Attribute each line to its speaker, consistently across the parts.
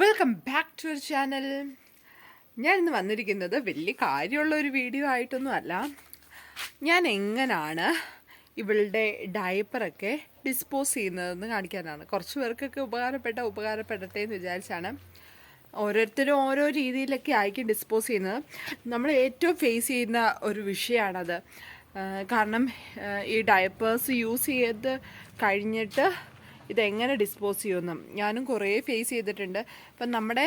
Speaker 1: Welcome back to our channel ഞാൻ ഇന്ന് വന്നിരിക്കുന്നത് വലിയ കാര്യമുള്ള ഒരു വീഡിയോ ആയിട്ടൊന്നും അല്ല ഞാൻ എങ്ങനെയാണ് ഇവളുടെ ഡയപ്പറൊക്കെ ഡിസ്പോസ് ചെയ്യുന്നതെന്ന് കാണിക്കാനാണ്. കുറച്ച് പേർക്കൊക്കെ ഉപകാരപ്പെട്ട ഉപകാരപ്പെടട്ടെ എന്ന് വിചാരിച്ചാണ് ഓരോരുത്തരും ഓരോ രീതിയിലൊക്കെ ആയിരിക്കും ഡിസ്പോസ് ചെയ്യുന്നത്. നമ്മൾ ഏറ്റവും ഫേസ് ചെയ്യുന്ന ഒരു വിഷയമാണത്. കാരണം ഈ ഡയപ്പേഴ്സ് യൂസ് ചെയ്ത് കഴിഞ്ഞിട്ട് ഇതെങ്ങനെ ഡിസ്പോസ് ചെയ്യുമെന്ന്. ഞാനും കുറേ ഫേസ് ചെയ്തിട്ടുണ്ട്. ഇപ്പം നമ്മുടെ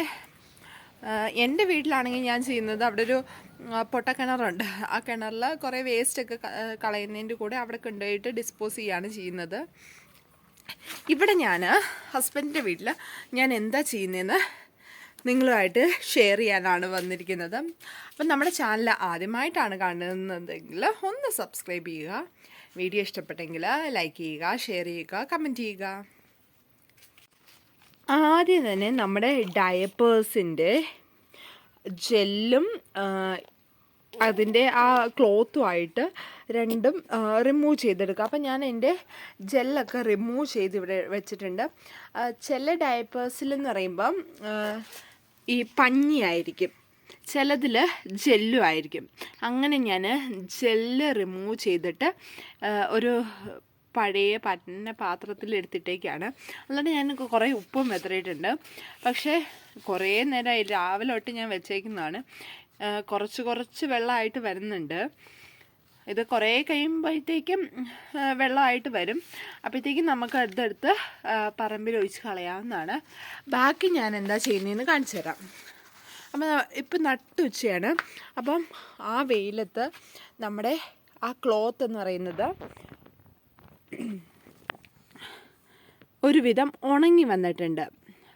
Speaker 1: എന്റെ വീട്ടിലാണെങ്കിൽ ഞാൻ ചെയ്യുന്നത് അവിടെ ഒരു പൊട്ടക്കിണറുണ്ട്. ആ കിണറിൽ കുറേ വേസ്റ്റൊക്കെ കളയുന്നതിന്റെ കൂടെ അവിടെ കൊണ്ടുപോയിട്ട് ഡിസ്പോസ് ചെയ്യുകയാണ് ചെയ്യുന്നത്. ഇവിടെ ഞാൻ ഹസ്ബൻഡിന്റെ വീട്ടിൽ ഞാൻ എന്താ ചെയ്യുന്നതെന്ന് നിങ്ങളുമായിട്ട് ഷെയർ ചെയ്യാനാണ് വന്നിരിക്കുന്നത്. അപ്പം നമ്മുടെ ചാനൽ ആദ്യമായിട്ടാണ് കാണുന്നതെങ്കിൽ ഒന്ന് സബ്സ്ക്രൈബ് ചെയ്യുക. വീഡിയോ ഇഷ്ടപ്പെട്ടെങ്കിൽ ലൈക്ക് ചെയ്യുക ഷെയർ ചെയ്യുക കമന്റ് ചെയ്യുക. ആദ്യം തന്നെ നമ്മുടെ ഡയപ്പേഴ്സിന്റെ ജെല്ലും അതിന്റെ ആ ക്ലോത്തുമായിട്ട് രണ്ടും റിമൂവ് ചെയ്തെടുക്കുക. അപ്പം ഞാൻ എന്റെ ജെല്ലൊക്കെ റിമൂവ് ചെയ്ത് ഇവിടെ വെച്ചിട്ടുണ്ട്. ചില ഡയപ്പേഴ്സിലെന്ന് പറയുമ്പം ഈ പഞ്ഞിയായിരിക്കും. ചിലതിൽ ജെല്ലും ആയിരിക്കും. അങ്ങനെ ഞാൻ ജെല്ല് റിമൂവ് ചെയ്തിട്ട് ഒരു പഴയ പന്ന പാത്രത്തിൽ എടുത്തിട്ടേക്കാണ്. അല്ലാണ്ട് ഞാൻ കുറേ ഉപ്പും വെതറിയിട്ടുണ്ട് പക്ഷേ കുറേ നേരമായി രാവിലെ തൊട്ട് ഞാൻ വെച്ചേക്കുന്നതാണ്. കുറച്ച് കുറച്ച് വെള്ളമായിട്ട് വരുന്നുണ്ട്. ഇത് കുറേ കഴിയുമ്പോഴത്തേക്കും വെള്ളമായിട്ട് വരും. അപ്പോഴത്തേക്കും നമുക്ക് അടുത്തടുത്ത് പറമ്പിൽ ഒഴിച്ച് കളയാവുന്നതാണ്. ബാക്കി ഞാൻ എന്താ ചെയ്യുന്നതെന്ന് കാണിച്ചു തരാം. അപ്പം ഇപ്പം നട്ടുച്ചയാണ് അപ്പം ആ വെയിലത്ത് നമ്മുടെ ആ ക്ലോത്ത് എന്ന് പറയുന്നത് ഒരുവിധം ഉണങ്ങി വന്നിട്ടുണ്ട്.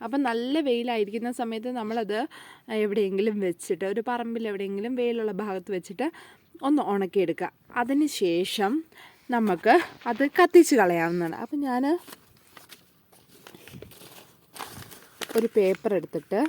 Speaker 1: അപ്പം നല്ല വെയിലായിരിക്കുന്ന സമയത്ത് നമ്മളത് എവിടെയെങ്കിലും വെച്ചിട്ട് ഒരു പറമ്പിൽ എവിടെയെങ്കിലും വെയിലുള്ള ഭാഗത്ത് വെച്ചിട്ട് ഒന്ന് ഉണക്കിയെടുക്കുക. അതിന് ശേഷം നമുക്ക് അത് കത്തിച്ച് കളയാവുന്നതാണ്. അപ്പം ഞാൻ ഒരു പേപ്പർ എടുത്തിട്ട്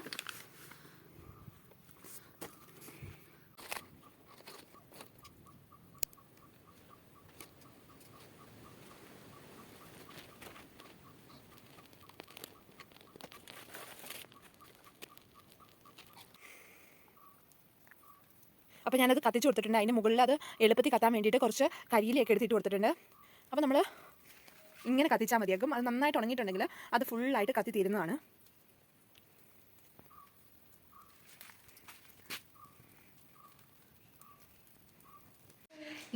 Speaker 1: അപ്പോൾ ഞാനത് കത്തിച്ച് കൊടുത്തിട്ടുണ്ട്. അതിന്റെ മുകളിൽ അത് എളുപ്പത്തിൽ കത്താൻ വേണ്ടിയിട്ട് കുറച്ച് കരിയിലൊക്കെ എടുത്തിട്ട് കൊടുത്തിട്ടുണ്ട്. അപ്പോൾ നമ്മൾ ഇങ്ങനെ കത്തിച്ചാൽ മതിയാക്കും അത് നന്നായിട്ട് ഉണങ്ങിയിട്ടുണ്ടെങ്കിൽ അത് ഫുള്ളായിട്ട് കത്തി തീരുന്നതാണ്.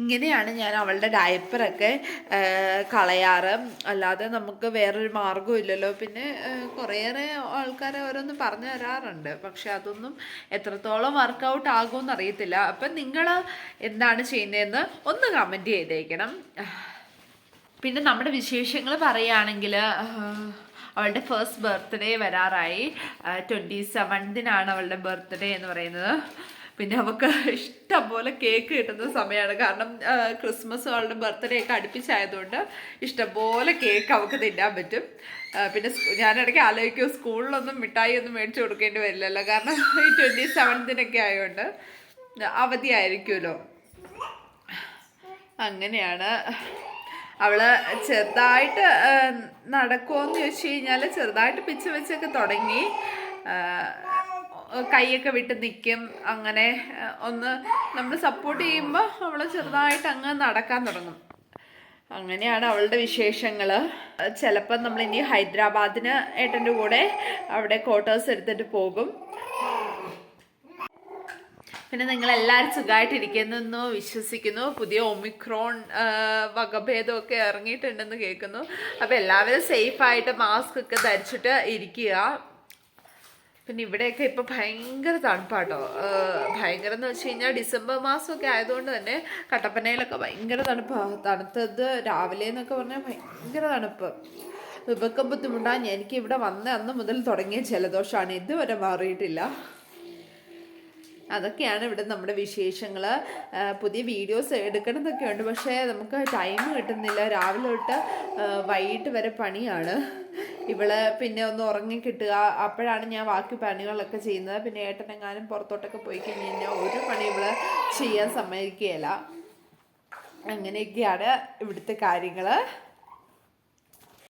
Speaker 1: ഇങ്ങനെയാണ് ഞാൻ അവളുടെ ഡയപ്പറൊക്കെ കളയാറ്. അല്ലാതെ നമുക്ക് വേറൊരു മാർഗവും ഇല്ലല്ലോ. പിന്നെ കുറേയേറെ ആൾക്കാരെ ഓരോന്ന് പറഞ്ഞു തരാറുണ്ട്. പക്ഷെ അതൊന്നും എത്രത്തോളം വർക്കൗട്ട് ആകുമെന്ന് അറിയത്തില്ല. അപ്പം നിങ്ങൾ എന്താണ് ചെയ്യുന്നതെന്ന് ഒന്ന് കമന്റ് ചെയ്തേക്കണം. പിന്നെ നമ്മുടെ വിശേഷങ്ങൾ പറയുകയാണെങ്കിൽ അവളുടെ ഫസ്റ്റ് ബർത്ത്ഡേ വരാറായി. ട്വന്റി സെവൻതിനാണ് അവളുടെ ബർത്ത്ഡേ എന്ന് പറയുന്നത്. പിന്നെ അവൾക്ക് ഇഷ്ടം പോലെ കേക്ക് കിട്ടുന്ന സമയമാണ്. കാരണം ക്രിസ്മസ് അവളുടെ ബർത്ത്ഡേ ഒക്കെ അടുപ്പിച്ചായതുകൊണ്ട് ഇഷ്ടംപോലെ കേക്ക് അവൾക്ക് തിന്നാൻ പറ്റും. പിന്നെ ഞാനിടയ്ക്ക് ആലോചിക്കും സ്കൂളിലൊന്നും മിഠായി ഒന്നും മേടിച്ചു കൊടുക്കേണ്ടി വരില്ലല്ലോ. കാരണം ഈ ട്വന്റി സെവൻത്തിനൊക്കെ ആയതുകൊണ്ട് അവധിയായിരിക്കുമല്ലോ. അങ്ങനെയാണ് അവൾ ചെറുതായിട്ട് നടക്കുമോ എന്ന് ചോദിച്ചു കഴിഞ്ഞാൽ ചെറുതായിട്ട് പിച്ച് വെച്ചൊക്കെ തുടങ്ങി. കൈയൊക്കെ വിട്ട് നിൽക്കും അങ്ങനെ ഒന്ന് നമ്മൾ സപ്പോർട്ട് ചെയ്യുമ്പോൾ അവൾ ചെറുതായിട്ട് അങ്ങ് നടക്കാൻ തുടങ്ങും. അങ്ങനെയാണ് അവളുടെ വിശേഷങ്ങൾ ചിലപ്പോൾ നമ്മൾ ഇനി ഹൈദരാബാദിന് ഏട്ടന്റെ കൂടെ അവിടെ ക്വാർട്ടേഴ്സ് എടുത്തിട്ട് പോകും. പിന്നെ നിങ്ങൾ എല്ലാവരും സുഖമായിട്ടിരിക്കുന്നെന്ന് വിശ്വസിക്കുന്നു. പുതിയ ഒമിക്രോൺ വകഭേദമൊക്കെ ഇറങ്ങിയിട്ടുണ്ടെന്ന് കേൾക്കുന്നു. അപ്പോൾ എല്ലാവരും സേഫായിട്ട് മാസ്ക് ഒക്കെ ധരിച്ചിട്ട് ഇരിക്കുക. പിന്നെ ഇവിടെയൊക്കെ ഇപ്പോൾ ഭയങ്കര തണുപ്പാട്ടോ. ഭയങ്കര എന്ന് വെച്ച് കഴിഞ്ഞാൽ ഡിസംബർ മാസമൊക്കെ ആയതുകൊണ്ട് തന്നെ കട്ടപ്പനയിലൊക്കെ ഭയങ്കര തണുപ്പാണ് തണുത്തത് രാവിലെ എന്നൊക്കെ പറഞ്ഞാൽ ഭയങ്കര തണുപ്പ്. ഇവക്കം ബുദ്ധിമുട്ടാണ് എനിക്ക് ഇവിടെ വന്ന അന്ന് മുതൽ തുടങ്ങിയ ജലദോഷമാണ് ഇതുവരെ മാറിയിട്ടില്ല. അതൊക്കെയാണ് ഇവിടെ നമ്മുടെ വിശേഷങ്ങൾ പുതിയ വീഡിയോസ് എടുക്കണമെന്നൊക്കെ ഉണ്ട്. പക്ഷേ നമുക്ക് ടൈം കിട്ടുന്നില്ല. രാവിലെ തൊട്ട് വൈകിട്ട് വരെ പണിയാണ്. ഇവൾ പിന്നെ ഒന്ന് ഉറങ്ങി കിട്ടുക അപ്പോഴാണ് ഞാൻ ബാക്കി പണികളൊക്കെ ചെയ്യുന്നത്. പിന്നെ ഏട്ടനെങ്ങാനും പുറത്തോട്ടൊക്കെ പോയി കഴിഞ്ഞ് കഴിഞ്ഞാൽ ഒരു പണി ഇവൾ ചെയ്യാൻ സമ്മതിക്കുകയില്ല. അങ്ങനെയൊക്കെയാണ് ഇവിടുത്തെ കാര്യങ്ങൾ